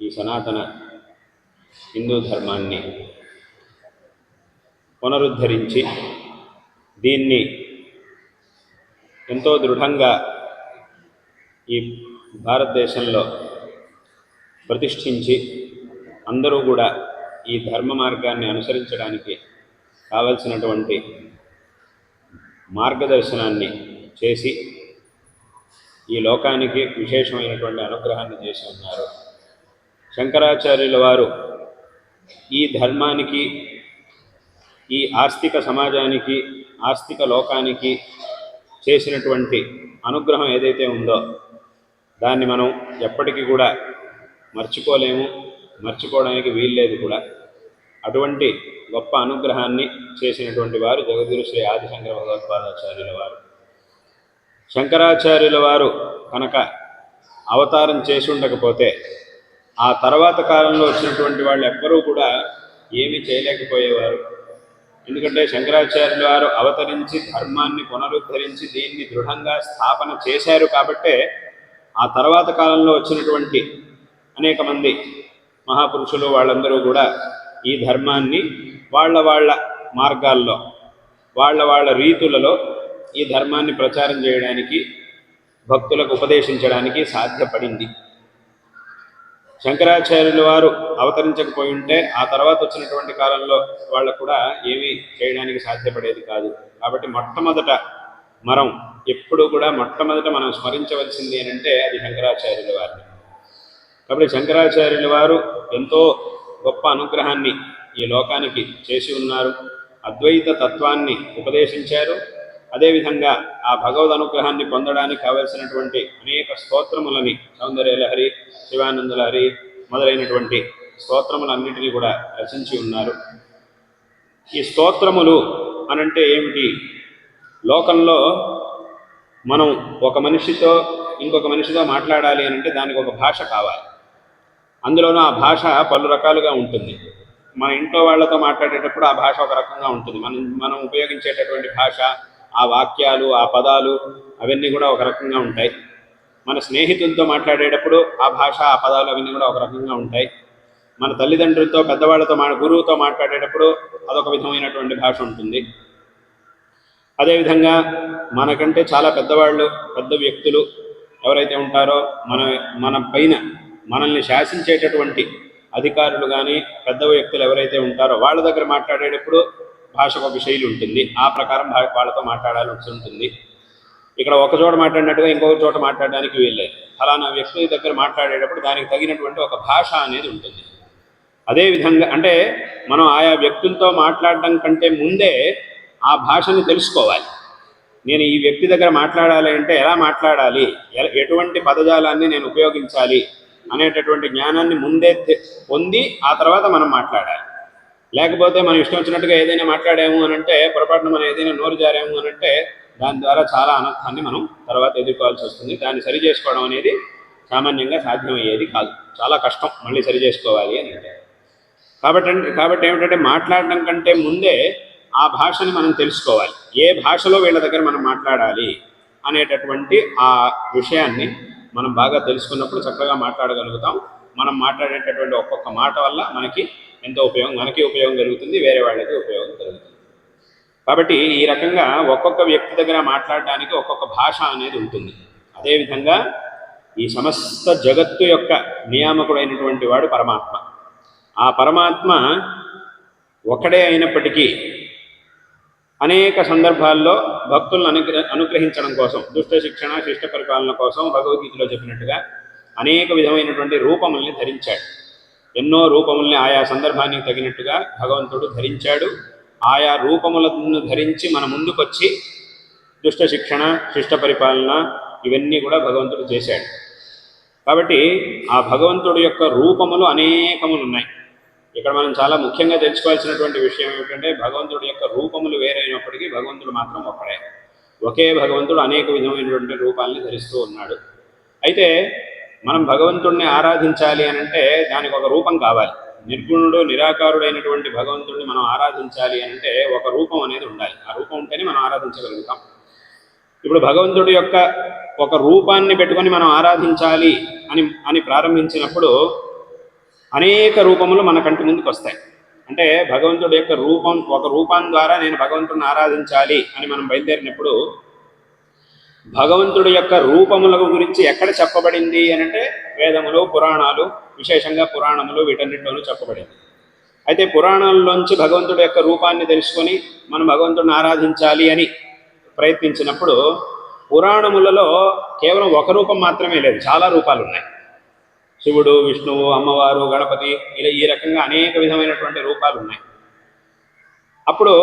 ఈ సనాతన హిందూ ధర్మాన్ని పునరుద్ధరించి దీన్ని ఎంతో దృఢంగా ఈ భారతదేశంలో ప్రతిష్ఠించి అందరూ కూడా ఈ ధర్మ మార్గాన్ని అనుసరించడానికి కావలసినటువంటి మార్గదర్శనాన్ని చేసి ఈ లోకానికి విశేషమైనటువంటి అనుగ్రహాన్ని చేసి ఉన్నారు. శంకరాచార్యుల వారు ఈ ధర్మానికి ఈ ఆస్తిక సమాజానికి ఆస్తిక లోకానికి చేసినటువంటి అనుగ్రహం ఏదైతే ఉందో దాన్ని మనం ఎప్పటికీ కూడా మర్చిపోలేము మర్చిపోవడానికి వీల్లేదు కూడా. అటువంటి గొప్ప అనుగ్రహాన్ని చేసినటువంటి వారు జగద్గురు శ్రీ ఆదిశంకర భగవత్పాదాచార్యుల వారు. శంకరాచార్యుల వారు కనుక అవతారం చేసి ఉండకపోతే ఆ తర్వాత కాలంలో వచ్చినటువంటి వాళ్ళు ఎవ్వరూ కూడా ఏమీ చేయలేకపోయేవారు. ఎందుకంటే శంకరాచార్యుల వారు అవతరించి ధర్మాన్ని పునరుద్ధరించి దీన్ని దృఢంగా స్థాపన చేశారు కాబట్టే ఆ తర్వాత కాలంలో వచ్చినటువంటి అనేక మంది మహాపురుషులు వాళ్ళందరూ కూడా ఈ ధర్మాన్ని వాళ్ళ వాళ్ళ మార్గాల్లో వాళ్ళ వాళ్ళ రీతులలో ఈ ధర్మాన్ని ప్రచారం చేయడానికి భక్తులకు ఉపదేశించడానికి సాధ్యపడింది. శంకరాచార్యుల వారు అవతరించకపోయి ఉంటే ఆ తర్వాత వచ్చినటువంటి కాలంలో వాళ్ళకు కూడా ఏమీ చేయడానికి సాధ్యపడేది కాదు. కాబట్టి మొట్టమొదట మనం ఎప్పుడు కూడా మొట్టమొదట మనం స్మరించవలసింది ఏంటంటే అది శంకరాచార్యుల వారిని కాబట్టి శంకరాచార్యుల వారు ఎంతో గొప్ప అనుగ్రహాన్ని ఈ లోకానికి చేసి ఉన్నారు. అద్వైత తత్వాన్ని ఉపదేశించారు. అదేవిధంగా ఆ భగవద్ అనుగ్రహాన్ని పొందడానికి కావలసినటువంటి అనేక స్తోత్రములని సౌందర్యలహరి శివానందలహరి మొదలైనటువంటి స్తోత్రములన్నింటినీ కూడా రచించి ఉన్నారు. ఈ స్తోత్రములు అనంటే ఏమిటి? లోకంలో మనం ఒక మనిషితో ఇంకొక మనిషితో మాట్లాడాలి అని అంటే దానికి ఒక భాష కావాలి. అందులోనూ ఆ భాష పలు రకాలుగా ఉంటుంది. మన ఇంట్లో వాళ్ళతో మాట్లాడేటప్పుడు ఆ భాష ఒక రకంగా ఉంటుంది. మనం మనం ఉపయోగించేటటువంటి భాష ఆ వాక్యాలు ఆ పదాలు అవన్నీ కూడా ఒక రకంగా ఉంటాయి. మన స్నేహితులతో మాట్లాడేటప్పుడు ఆ భాష ఆ పదాలు అవన్నీ కూడా ఒక రకంగా ఉంటాయి. మన తల్లిదండ్రులతో పెద్దవాళ్ళతో మా గురువుతో మాట్లాడేటప్పుడు అదొక విధమైనటువంటి భాష ఉంటుంది. అదేవిధంగా మనకంటే చాలా పెద్దవాళ్ళు పెద్ద వ్యక్తులు ఎవరైతే ఉంటారో మన మన పైన మనల్ని శాసించేటటువంటి అధికారులు కానీ పెద్ద వ్యక్తులు ఎవరైతే ఉంటారో వాళ్ళ దగ్గర మాట్లాడేటప్పుడు భాషకు ఒక శైలి ఉంటుంది. ఆ ప్రకారం వాళ్ళతో మాట్లాడాల్సి ఉంటుంది. ఇక్కడ ఒక చోట మాట్లాడినట్టుగా ఇంకొక చోట మాట్లాడడానికి వీల్లేదు. ఫలానా వ్యక్తి దగ్గర మాట్లాడేటప్పుడు దానికి తగినటువంటి ఒక భాష అనేది ఉంటుంది. అదేవిధంగా అంటే మనం ఆయా వ్యక్తులతో మాట్లాడడం కంటే ముందే ఆ భాషని తెలుసుకోవాలి. నేను ఈ వ్యక్తి దగ్గర మాట్లాడాలి అంటే ఎలా మాట్లాడాలి? ఎటువంటి పదజాలాన్ని నేను ఉపయోగించాలి? అనేటటువంటి జ్ఞానాన్ని ముందే తె- పొంది ఆ తర్వాత మనం మాట్లాడాలి. లేకపోతే మనం ఇష్టం వచ్చినట్టుగా ఏదైనా మాట్లాడాము అని అంటే పొరపాటున మనం ఏదైనా నోరు జారాము అని అంటే దాని ద్వారా చాలా అనర్థాన్ని మనం తర్వాత ఎదుర్కోవాల్సి వస్తుంది. దాన్ని సరి చేసుకోవడం అనేది సామాన్యంగా సాధ్యమయ్యేది కాదు. చాలా కష్టం మళ్ళీ సరి చేసుకోవాలి అని అంటే. కాబట్టి కాబట్టి ఏమిటంటే మాట్లాడడం కంటే ముందే ఆ భాషని మనం తెలుసుకోవాలి. ఏ భాషలో వీళ్ళ దగ్గర మనం మాట్లాడాలి అనేటటువంటి ఆ విషయాన్ని మనం బాగా తెలుసుకున్నప్పుడు చక్కగా మాట్లాడగలుగుతాం. మనం మాట్లాడేటటువంటి ఒక్కొక్క మాట వల్ల మనకి ఎంతో ఉపయోగం? మనకి ఉపయోగం కలుగుతుంది వేరే వాళ్ళకి ఉపయోగం కలుగుతుంది. కాబట్టి ఈ రకంగా ఒక్కొక్క వ్యక్తి దగ్గర మాట్లాడడానికి ఒక్కొక్క భాష అనేది ఉంటుంది. అదేవిధంగా ఈ సమస్త జగత్తు యొక్క నియామకుడైనటువంటి వాడు పరమాత్మ. ఆ పరమాత్మ ఒకడే అయినప్పటికీ అనేక సందర్భాల్లో భక్తులను అనుగ్ర అనుగ్రహించడం కోసం దుష్ట శిక్షణ శిష్ట పరిపాలన కోసం భగవద్గీతలో చెప్పినట్టుగా అనేక విధమైనటువంటి రూపముల్ని ధరించాడు. ఎన్నో రూపముల్ని ఆయా సందర్భానికి తగినట్టుగా భగవంతుడు ధరించాడు. ఆయా రూపములను ధరించి మన ముందుకొచ్చి దుష్ట శిక్షణ శిష్ట పరిపాలన ఇవన్నీ కూడా భగవంతుడు చేశాడు. కాబట్టి ఆ భగవంతుడి యొక్క రూపములు అనేకములు ఉన్నాయి ఇక్కడ మనం చాలా ముఖ్యంగా తెలుసుకోవాల్సినటువంటి విషయం ఏమిటంటే భగవంతుడి యొక్క రూపములు వేరైనప్పటికీ భగవంతుడు మాత్రం ఒకడే ఒకే భగవంతుడు అనేక విధమైనటువంటి రూపాలని ధరిస్తూ ఉన్నాడు. అయితే మనం భగవంతుడిని ఆరాధించాలి అని అంటే దానికి ఒక రూపం కావాలి. నిర్గుణుడు నిరాకారుడైనటువంటి భగవంతుడిని మనం ఆరాధించాలి అని అంటే ఒక రూపం అనేది ఉండాలి. ఆ రూపం ఉంటేనే మనం ఆరాధించగలుగుతాం. ఇప్పుడు భగవంతుడి యొక్క ఒక రూపాన్ని పెట్టుకొని మనం ఆరాధించాలి అని అని ప్రారంభించినప్పుడు అనేక రూపములు మన కంటి ముందుకు వస్తాయి. అంటే భగవంతుడి యొక్క రూపం ఒక రూపం ద్వారా నేను భగవంతుడిని ఆరాధించాలి అని మనం బయలుదేరినప్పుడు భగవంతుడి యొక్క రూపముల గురించి ఎక్కడ చెప్పబడింది అని అంటే వేదములు పురాణాలు విశేషంగా పురాణములు వీటన్నిటిలోనూ చెప్పబడింది. అయితే పురాణాల్లోంచి భగవంతుడి యొక్క రూపాన్ని తెలుసుకొని మనం భగవంతుడిని ఆరాధించాలి అని ప్రయత్నించినప్పుడు పురాణములలో కేవలం ఒక రూపం మాత్రమే లేదు చాలా రూపాలు ఉన్నాయి శివుడు విష్ణువు అమ్మవారు గణపతి ఇలా ఈ రకంగా అనేక విధమైనటువంటి రూపాలు ఉన్నాయి అప్పుడు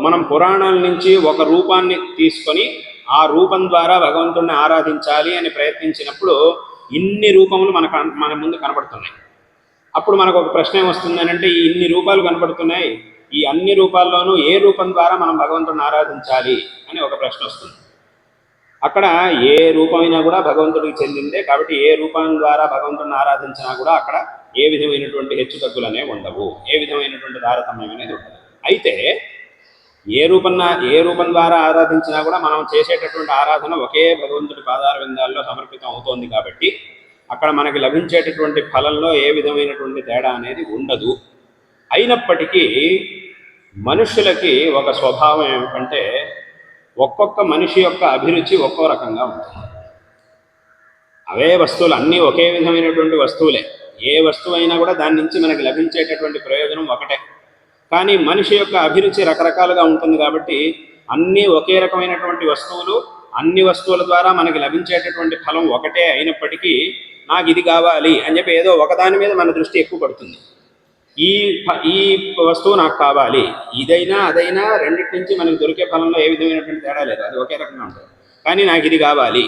మనం పురాణాల నుంచి ఒక రూపాన్ని తీసుకొని ఆ రూపం ద్వారా భగవంతుణ్ణి ఆరాధించాలి అని ప్రయత్నించినప్పుడు ఇన్ని రూపములు మన మన ముందు కనబడుతున్నాయి అప్పుడు మనకు ఒక ప్రశ్న ఏమొస్తుంది అని అంటే ఈ ఇన్ని రూపాలు కనబడుతున్నాయి ఈ అన్ని రూపాల్లోనూ ఏ రూపం ద్వారా మనం భగవంతుడిని ఆరాధించాలి అని ఒక ప్రశ్న వస్తుంది. అక్కడ ఏ రూపమైనా కూడా భగవంతుడికి చెందిందే కాబట్టి ఏ రూపం ద్వారా భగవంతుడిని ఆరాధించినా కూడా అక్కడ ఏ విధమైనటువంటి హెచ్చుతగ్గులు అనేవి ఉండవు. ఏ విధమైనటువంటి తారతమ్యం అనేది ఉండదు. అయితే ఏ రూపన్న ఏ రూపం ద్వారా ఆరాధించినా కూడా మనం చేసేటటువంటి ఆరాధన ఒకే భగవంతుడి పాదార విందాల్లో సమర్పితం అవుతోంది కాబట్టి అక్కడ మనకి లభించేటటువంటి ఫలంలో ఏ విధమైనటువంటి తేడా అనేది ఉండదు. అయినప్పటికీ మనుషులకి ఒక స్వభావం ఏమిటంటే ఒక్కొక్క మనిషి యొక్క అభిరుచి ఒక్కో రకంగా ఉంటుంది. అవే వస్తువులు అన్నీ ఒకే విధమైనటువంటి వస్తువులే. ఏ వస్తువు అయినా కూడా దాని నుంచి మనకి లభించేటటువంటి ప్రయోజనం ఒకటే. కానీ మనిషి యొక్క అభిరుచి రకరకాలుగా ఉంటుంది కాబట్టి అన్నీ ఒకే రకమైనటువంటి వస్తువులు అన్ని వస్తువుల ద్వారా మనకి లభించేటటువంటి ఫలం ఒకటే అయినప్పటికీ నాకు ఇది కావాలి అని చెప్పి ఏదో ఒకదాని మీద మన దృష్టి ఎక్కువ పడుతుంది. ఈ ఈ వస్తువు నాకు కావాలి ఇదైనా అదైనా రెండింటి నుంచి మనకు దొరికే ఫలంలో ఏ విధమైనటువంటి తేడా లేదు అది ఒకే రకంగా ఉంటుంది. కానీ నాకు ఇది కావాలి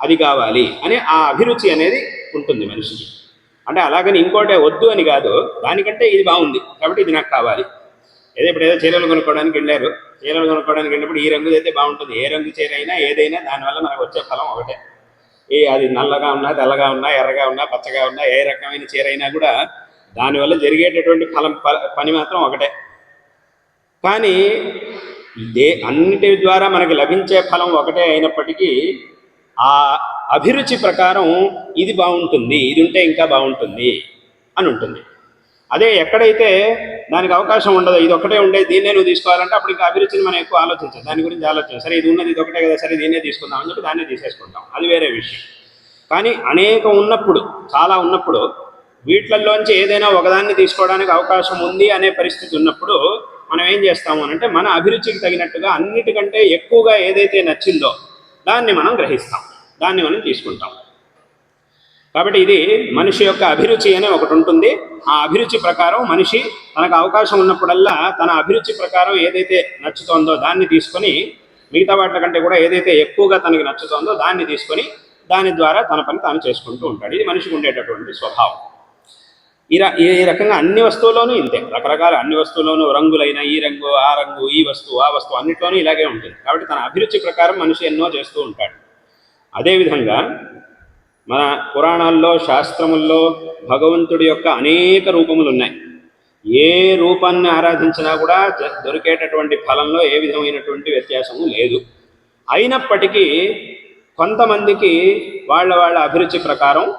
అది కావాలి అని ఆ అభిరుచి అనేది ఉంటుంది మనిషికి. అంటే అలాగని ఇంకోటే వద్దు అని కాదు. దానికంటే ఇది బాగుంది. కాబట్టి ఇది నాకు కావాలి. ఏదో ఇప్పుడు ఏదో చీరలు కొనుక్కోవడానికి వెళ్ళారు. చీరలు కొనుక్కోవడానికి వెళ్ళినప్పుడు ఈ రంగు అయితే బాగుంటుంది. ఏ రంగు చీర అయినా ఏదైనా దానివల్ల మనకు వచ్చే ఫలం ఒకటే. ఏ అది నల్లగా ఉన్నా తెల్లగా ఉన్నా ఎర్రగా ఉన్నా పచ్చగా ఉన్నా ఏ రకమైన చీర అయినా కూడా దానివల్ల జరిగేటటువంటి ఫలం ప- పని మాత్రం ఒకటే. కానీ దే అన్నిటి ద్వారా మనకి లభించే ఫలం ఒకటే అయినప్పటికీ ఆ అభిరుచి ప్రకారం ఇది బాగుంటుంది ఇది ఉంటే ఇంకా బాగుంటుంది అని ఉంటుంది. అదే ఎక్కడైతే దానికి అవకాశం ఉండదు ఇది ఒకటే ఉండే దీన్నే నువ్వు తీసుకోవాలంటే అప్పుడు ఇంకా అభిరుచిని మనం ఎక్కువ ఆలోచించాం. దాని గురించి ఆలోచన సరే ఇది ఉన్నది ఇది ఒకటే కదా సరే దీన్నే తీసుకుందాం అని చెప్పి దాన్నే తీసేసుకుంటాం. అది వేరే విషయం. కానీ అనేకం ఉన్నప్పుడు చాలా ఉన్నప్పుడు వీటిలలోంచి ఏదైనా ఒకదాన్ని తీసుకోవడానికి అవకాశం ఉంది అనే పరిస్థితి ఉన్నప్పుడు మనం ఏం చేస్తాము అంటే మన అభిరుచికి తగినట్టుగా అన్నిటికంటే ఎక్కువగా ఏదైతే నచ్చిందో దాన్ని మనం గ్రహిస్తాం. దాన్ని మనం తీసుకుంటాం. కాబట్టి ఇది మనిషి యొక్క అభిరుచి అనే ఒకటి ఉంటుంది. ఆ అభిరుచి ప్రకారం మనిషి తనకు అవకాశం ఉన్నప్పుడల్లా తన అభిరుచి ప్రకారం ఏదైతే నచ్చుతోందో దాన్ని తీసుకొని మిగతా వాటి కంటే కూడా ఏదైతే ఎక్కువగా తనకి నచ్చుతోందో దాన్ని తీసుకొని దాని ద్వారా తన పని తాను చేసుకుంటూ ఉంటాడు. ఇది మనిషికి ఉండేటటువంటి స్వభావం. ఈ ఈ రకంగా అన్ని వస్తువుల్లోనూ ఇంతే. రకరకాల అన్ని వస్తువుల్లోనూ రంగులైన ఈ రంగు ఆ రంగు ఈ వస్తువు ఆ వస్తువు అన్నిట్లోనూ ఇలాగే ఉంటుంది. కాబట్టి తన అభిరుచి ప్రకారం మనిషి ఎన్నో చేస్తూ ఉంటాడు. అదేవిధంగా మన పురాణాల్లో శాస్త్రముల్లో భగవంతుడి యొక్క అనేక రూపములు ఉన్నాయి. ఏ రూపాన్ని ఆరాధించినా కూడా దొరికేటటువంటి ఫలంలో ఏ విధమైనటువంటి వ్యత్యాసము లేదు. అయినప్పటికీ కొంతమందికి వాళ్ళ వాళ్ళ అభిరుచి ప్రకారం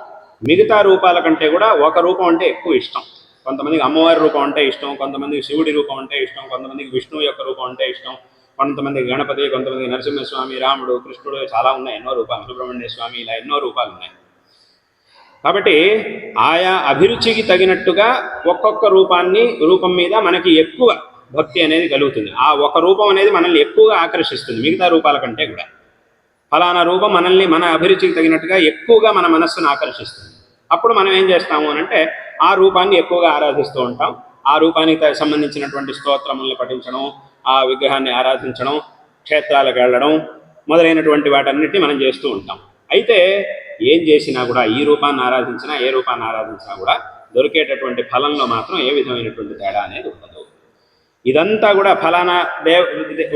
మిగతా రూపాల కంటే కూడా ఒక రూపం అంటే ఎక్కువ ఇష్టం. కొంతమందికి అమ్మవారి రూపం అంటే ఇష్టం కొంతమందికి శివుడి రూపం అంటే ఇష్టం కొంతమందికి విష్ణువు యొక్క రూపం అంటే ఇష్టం కొంతమంది గణపతి కొంతమంది నరసింహస్వామి రాముడు కృష్ణుడు చాలా ఉన్నాయి. ఎన్నో రూపాలు. సుబ్రహ్మణ్య స్వామి ఇలా ఎన్నో రూపాలు ఉన్నాయి. కాబట్టి ఆయా అభిరుచికి తగినట్టుగా ఒక్కొక్క రూపాన్ని రూపం మీద మనకి ఎక్కువ భక్తి అనేది కలుగుతుంది. ఆ ఒక రూపం అనేది మనల్ని ఎక్కువగా ఆకర్షిస్తుంది మిగతా రూపాల కంటే కూడా. ఫలానా రూపం మనల్ని మన అభిరుచికి తగినట్టుగా ఎక్కువగా మన మనస్సును ఆకర్షిస్తుంది. అప్పుడు మనం ఏం చేస్తాము అని అంటే ఆ రూపాన్ని ఎక్కువగా ఆరాధిస్తూ ఉంటాం. ఆ రూపానికి త- సంబంధించినటువంటి స్తోత్రములను పఠించడం ఆ విగ్రహాన్ని ఆరాధించడం క్షేత్రాలకు వెళ్ళడం మొదలైనటువంటి వాటన్నిటిని మనం చేస్తూ ఉంటాం. అయితే ఏం చేసినా కూడా ఈ రూపాన్ని ఆరాధించినా ఏ రూపాన్ని ఆరాధించినా కూడా దొరికేటటువంటి ఫలంలో మాత్రం ఏ విధమైనటువంటి తేడా అనేది ఉండదు. ఇదంతా కూడా ఫలానా దేవ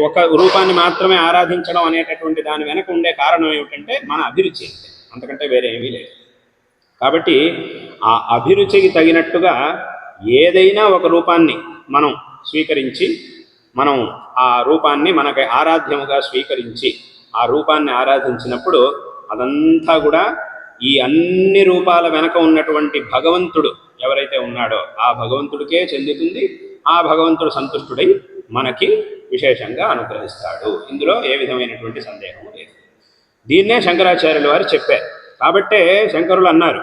ఒక రూపాన్ని మాత్రమే ఆరాధించడం అనేటటువంటి దాని వెనక ఉండే కారణం ఏమిటంటే మన అభిరుచి అంతే. అంతకంటే వేరే ఏమీ లేదు. కాబట్టి ఆ అభిరుచికి తగినట్టుగా ఏదైనా ఒక రూపాన్ని మనం స్వీకరించి మనం ఆ రూపాన్ని మనకి ఆరాధ్యముగా స్వీకరించి ఆ రూపాన్ని ఆరాధించినప్పుడు అదంతా కూడా ఈ అన్ని రూపాల వెనక ఉన్నటువంటి భగవంతుడు ఎవరైతే ఉన్నాడో ఆ భగవంతుడికే చెందుతుంది ఆ భగవంతుడు సంతుష్టుడై మనకి విశేషంగా అనుగ్రహిస్తాడు. ఇందులో ఏ విధమైనటువంటి సందేహం లేదు. దీన్నే శంకరాచార్యుల వారు చెప్పారు. కాబట్టే శంకరులు అన్నారు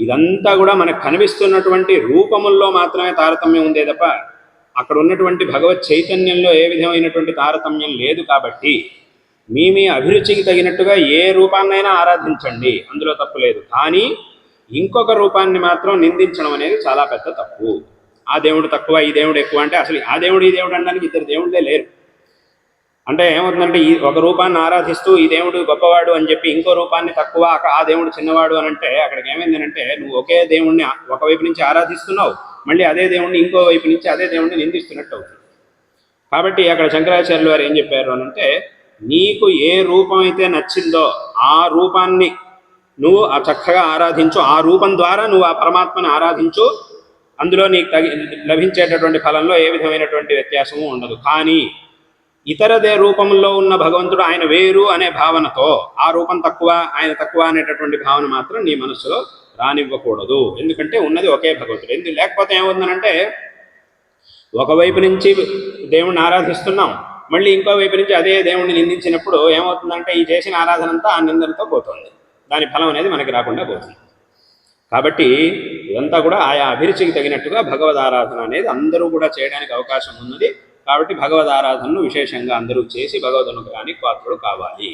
ఇదంతా కూడా మనకు కనిపిస్తున్నటువంటి రూపముల్లో మాత్రమే తారతమ్యం ఉందే తప్ప అక్కడ ఉన్నటువంటి భగవత్ చైతన్యంలో ఏ విధమైనటువంటి తారతమ్యం లేదు కాబట్టి మీ మీ అభిరుచికి తగినట్టుగా ఏ రూపాన్నైనా ఆరాధించండి. అందులో తప్పు లేదు. కానీ ఇంకొక రూపాన్ని మాత్రం నిందించడం అనేది చాలా పెద్ద తప్పు. ఆ దేవుడు తక్కువ ఈ దేవుడు ఎక్కువ అంటే అసలు ఆ దేవుడు ఈ దేవుడు అనడానికి ఇద్దరు దేవుళ్ళే లేరు. అంటే ఏమవుతుందంటే ఈ ఒక రూపాన్ని ఆరాధిస్తూ ఈ దేవుడు గొప్పవాడు అని చెప్పి ఇంకో రూపాన్ని తక్కువ ఆ దేవుడు చిన్నవాడు అని అంటే అక్కడికి ఏమైందంటే నువ్వు ఒకే దేవుణ్ణి ఒకవైపు నుంచి ఆరాధిస్తున్నావు మళ్ళీ అదే దేవుణ్ణి ఇంకో వైపు నుంచి అదే దేవుణ్ణి నిందిస్తున్నట్టు అవుతుంది. కాబట్టి అక్కడ శంకరాచార్యులు వారు ఏం చెప్పారు అని అంటే నీకు ఏ రూపం అయితే నచ్చిందో ఆ రూపాన్ని నువ్వు ఆ చక్కగా ఆరాధించు ఆ రూపం ద్వారా నువ్వు ఆ పరమాత్మని ఆరాధించు అందులో నీకు తగి లభించేటటువంటి ఫలంలో ఏ విధమైనటువంటి వ్యత్యాసము ఉండదు. కానీ ఇతరదే రూపంలో ఉన్న భగవంతుడు ఆయన వేరు అనే భావనతో ఆ రూపం తక్కువ ఆయన తక్కువ అనేటటువంటి భావన మాత్రం నీ మనసులో రానివ్వకూడదు. ఎందుకంటే ఉన్నది ఒకే భగవంతుడు. ఎందుకు? లేకపోతే ఏమవుతుందంటే ఒకవైపు నుంచి దేవుణ్ణి ఆరాధిస్తున్నాం మళ్ళీ ఇంకో వైపు నుంచి అదే దేవుణ్ణి నిందించినప్పుడు ఏమవుతుందంటే ఈ చేసిన ఆరాధనంతా ఆ నిందనతో పోతుంది. దాని ఫలం అనేది మనకి రాకుండా పోతుంది. కాబట్టి ఇదంతా కూడా ఆయా అభిరుచికి తగినట్టుగా భగవద్ ఆరాధన అనేది అందరూ కూడా చేయడానికి అవకాశం ఉన్నది. కాబట్టి భగవద్ ఆరాధనను విశేషంగా అందరూ చేసి భగవద్ అనుగ్రహానికి పాత్రుడు కావాలి.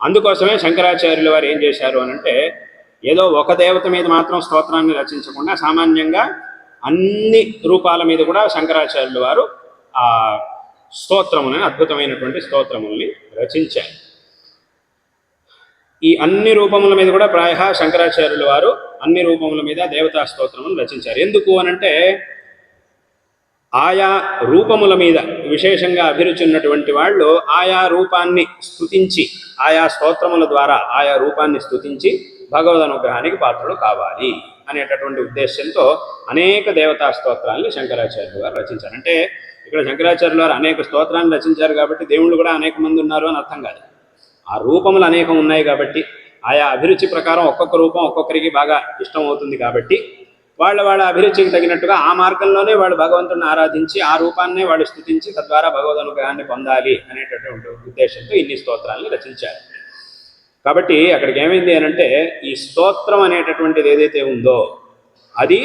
అందుకోసమే శంకరాచార్యుల వారు ఏం చేశారు అనంటే ఏదో ఒక దేవత మీద మాత్రం స్తోత్రాన్ని రచించకుండా సామాన్యంగా అన్ని రూపాల మీద కూడా శంకరాచార్యుల వారు ఆ స్తోత్రములని అద్భుతమైనటువంటి స్తోత్రముల్ని రచించారు. ఈ అన్ని రూపముల మీద కూడా ప్రాయ శంకరాచార్యుల వారు అన్ని రూపముల మీద దేవతా స్తోత్రమును రచించారు. ఎందుకు అనంటే ఆయా రూపముల మీద విశేషంగా అభిరుచి ఉన్నటువంటి వాళ్ళు ఆయా రూపాన్ని స్థుతించి ఆయా స్తోత్రముల ద్వారా ఆయా రూపాన్ని స్థుతించి భగవద్ అనుగ్రహానికి పాత్రలు కావాలి అనేటటువంటి ఉద్దేశంతో అనేక దేవతా స్తోత్రాలను శంకరాచార్యులు వారు రచించారు. అంటే ఇక్కడ శంకరాచార్యులు వారు అనేక స్తోత్రాన్ని రచించారు కాబట్టి దేవుళ్ళు కూడా అనేక మంది ఉన్నారు అని అర్థం కాదు ఆ రూపములు అనేకం ఉన్నాయి కాబట్టి ఆయా అభిరుచి ప్రకారం ఒక్కొక్క రూపం ఒక్కొక్కరికి బాగా ఇష్టం అవుతుంది కాబట్టి వాళ్ళ వాళ్ళ అభిరుచికి తగినట్టుగా ఆ మార్గంలోనే వాళ్ళు భగవంతుడిని ఆరాధించి ఆ రూపాన్నే వాళ్ళు స్థుతించి తద్వారా భగవద్ అనుగ్రహాన్ని పొందాలి అనేటటువంటి ఉద్దేశంతో ఇన్ని స్తోత్రాలను రచించారు. కాబట్టి అక్కడికి ఏమైంది అంటే ఈ స్తోత్రం అనేటటువంటిది ఏదైతే ఉందో అది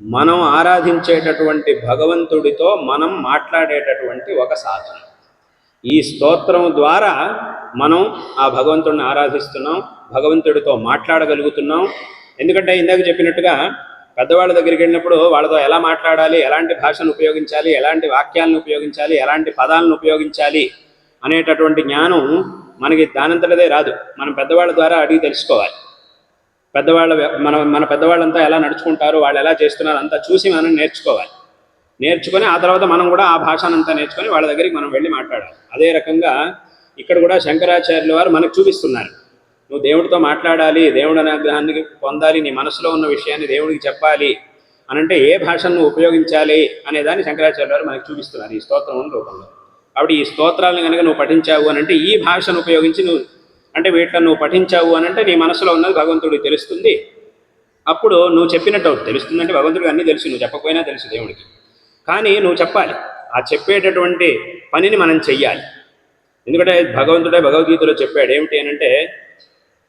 మనం ఆరాధించేటటువంటి భగవంతుడితో మనం మాట్లాడేటటువంటి ఒక సాధనం. ఈ స్తోత్రం ద్వారా మనం ఆ భగవంతుడిని ఆరాధిస్తున్నాం భగవంతుడితో మాట్లాడగలుగుతున్నాం. ఎందుకంటే ఇందాక చెప్పినట్టుగా పెద్దవాళ్ళ దగ్గరికి వెళ్ళినప్పుడు వాళ్ళతో ఎలా మాట్లాడాలి ఎలాంటి భాషను ఉపయోగించాలి ఎలాంటి వాక్యాలను ఉపయోగించాలి ఎలాంటి పదాలను ఉపయోగించాలి అనేటటువంటి జ్ఞానం మనకి దానంతటదే రాదు. మనం పెద్దవాళ్ళ ద్వారా అడిగి తెలుసుకోవాలి. పెద్దవాళ్ళ మన మన పెద్దవాళ్ళంతా ఎలా నడుచుకుంటారు వాళ్ళు ఎలా చేస్తున్నారు అంతా చూసి మనం నేర్చుకోవాలి. నేర్చుకొని ఆ తర్వాత మనం కూడా ఆ భాషనంతా నేర్చుకొని వాళ్ళ దగ్గరికి మనం వెళ్ళి మాట్లాడాలి. అదే రకంగా ఇక్కడ కూడా శంకరాచార్యుల వారు మనకు చూపిస్తున్నారు. నువ్వు దేవుడితో మాట్లాడాలి దేవుడి అనుగ్రహాన్ని పొందాలి నీ మనసులో ఉన్న విషయాన్ని దేవుడికి చెప్పాలి అని అంటే ఏ భాషను ఉపయోగించాలి అనే దాన్ని శంకరాచార్య వారు మనకు చూపిస్తున్నారు ఈ స్తోత్రం రూపంలో. కాబట్టి ఈ స్తోత్రాలను కనుక నువ్వు పఠించావు అని అంటే ఈ భాషను ఉపయోగించి నువ్వు అంటే వీటిని నువ్వు పఠించావు అని అంటే నీ మనసులో ఉన్నది భగవంతుడికి తెలుస్తుంది. అప్పుడు నువ్వు చెప్పినట్టు తెలుస్తుంది అంటే భగవంతుడికి అన్నీ తెలుసు నువ్వు చెప్పకపోయినా తెలుసు దేవుడికి. కానీ నువ్వు చెప్పాలి. ఆ చెప్పేటటువంటి పనిని మనం చెయ్యాలి. ఎందుకంటే భగవంతుడే భగవద్గీతలో చెప్పాడు ఏమిటి అంటే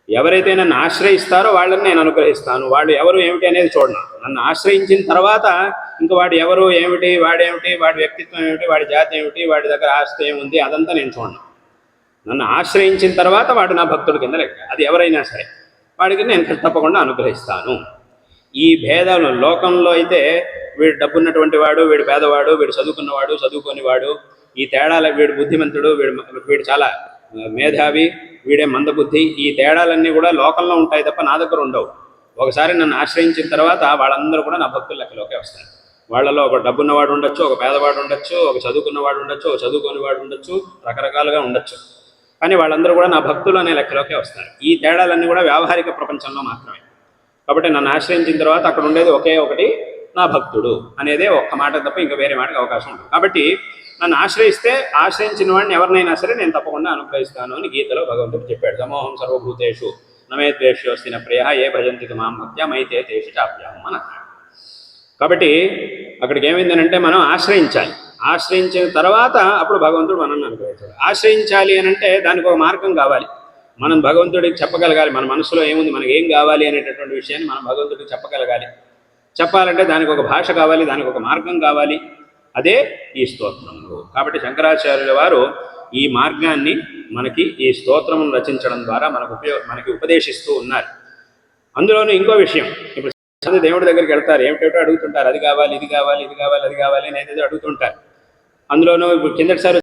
ఎవరైతే నన్ను ఆశ్రయిస్తారో వాళ్ళని నేను అనుగ్రహిస్తాను వాళ్ళు ఎవరు ఏమిటి అనేది చూడను. నన్ను ఆశ్రయించిన తర్వాత ఇంకా వాడు ఎవరు ఏమిటి వాడేమిటి వాడి వ్యక్తిత్వం ఏమిటి వాడి జాతి ఏమిటి వాడి దగ్గర ఆస్తి ఏముంది అదంతా నేను చూడను. నన్ను ఆశ్రయించిన తర్వాత వాడు నా భక్తుడి కింద లెక్క అది ఎవరైనా సరే వాడికి నేను తప్పకుండా అనుగ్రహిస్తాను. ఈ భేదాలు లోకంలో అయితే వీడు డబ్బున్నటువంటి వాడు వీడు పేదవాడు వీడు చదువుకున్నవాడు చదువుకోనివాడు ఈ తేడాల వీడు బుద్ధిమంతుడు వీడు వీడు చాలా మేధావి వీడే మందబుద్ధి. ఈ తేడాలన్నీ కూడా లోకంలో ఉంటాయి తప్ప నా దగ్గర ఉండవు. ఒకసారి నన్ను ఆశ్రయించిన తర్వాత వాళ్ళందరూ కూడా నా భక్తుల లెక్కలోకే వస్తారు. వాళ్ళలో ఒక డబ్బున్నవాడు ఉండొచ్చు ఒక పేదవాడు ఉండొచ్చు ఒక చదువుకున్నవాడు ఉండొచ్చు ఒక చదువుకుని వాడు ఉండొచ్చు రకరకాలుగా ఉండొచ్చు. కానీ వాళ్ళందరూ కూడా నా భక్తులు అనే లెక్కలోకే వస్తారు. ఈ తేడాలన్నీ కూడా వ్యావహారిక ప్రపంచంలో మాత్రమే. కాబట్టి నన్ను ఆశ్రయించిన తర్వాత అక్కడ ఉండేది ఒకే ఒకటి నా భక్తుడు అనేదే ఒక్క మాట తప్ప ఇంకా వేరే మాటకి అవకాశం ఉంటుంది కాబట్టి నన్ను ఆశ్రయిస్తే ఆశ్రయించిన వాడిని ఎవరినైనా సరే నేను తప్పకుండా అనుగ్రహిస్తాను అని గీతలో భగవంతుడు చెప్పాడు. సమోహం సర్వభూతేషు నమే ద్వేష్యోస్తిన ప్రియ ఏ భజంతి మాం భక్త్యా మైతే తేషు చాప్యాహం అని కాబట్టి అక్కడికి ఏమైందనంటే మనం ఆశ్రయించాలి. ఆశ్రయించిన తర్వాత అప్పుడు భగవంతుడు మనల్ని అనుగ్రహిస్తాడు. ఆశ్రయించాలి అని అంటే దానికి ఒక మార్గం కావాలి. మనం భగవంతుడికి చెప్పగలగాలి. మన మనసులో ఏముంది? మనకి ఏం కావాలి అనేటటువంటి విషయాన్ని మనం భగవంతుడికి చెప్పగలగాలి. చెప్పాలంటే దానికి ఒక భాష కావాలి దానికి ఒక మార్గం కావాలి. అదే ఈ స్తోత్రములు. కాబట్టి శంకరాచార్యుల వారు ఈ మార్గాన్ని మనకి ఈ స్తోత్రమును రచించడం ద్వారా మనకు ఉపయోగ మనకి ఉపదేశిస్తూ ఉన్నారు. అందులోనూ ఇంకో విషయం. ఇప్పుడు చాలామంది దేవుడి దగ్గరికి వెళ్తారు. ఏమిటేటో అడుగుతుంటారు. అది కావాలి ఇది కావాలి ఇది కావాలి అది కావాలి అని ఏదేదో అడుగుతుంటారు. అందులోనూ ఇప్పుడు కిందటిసారి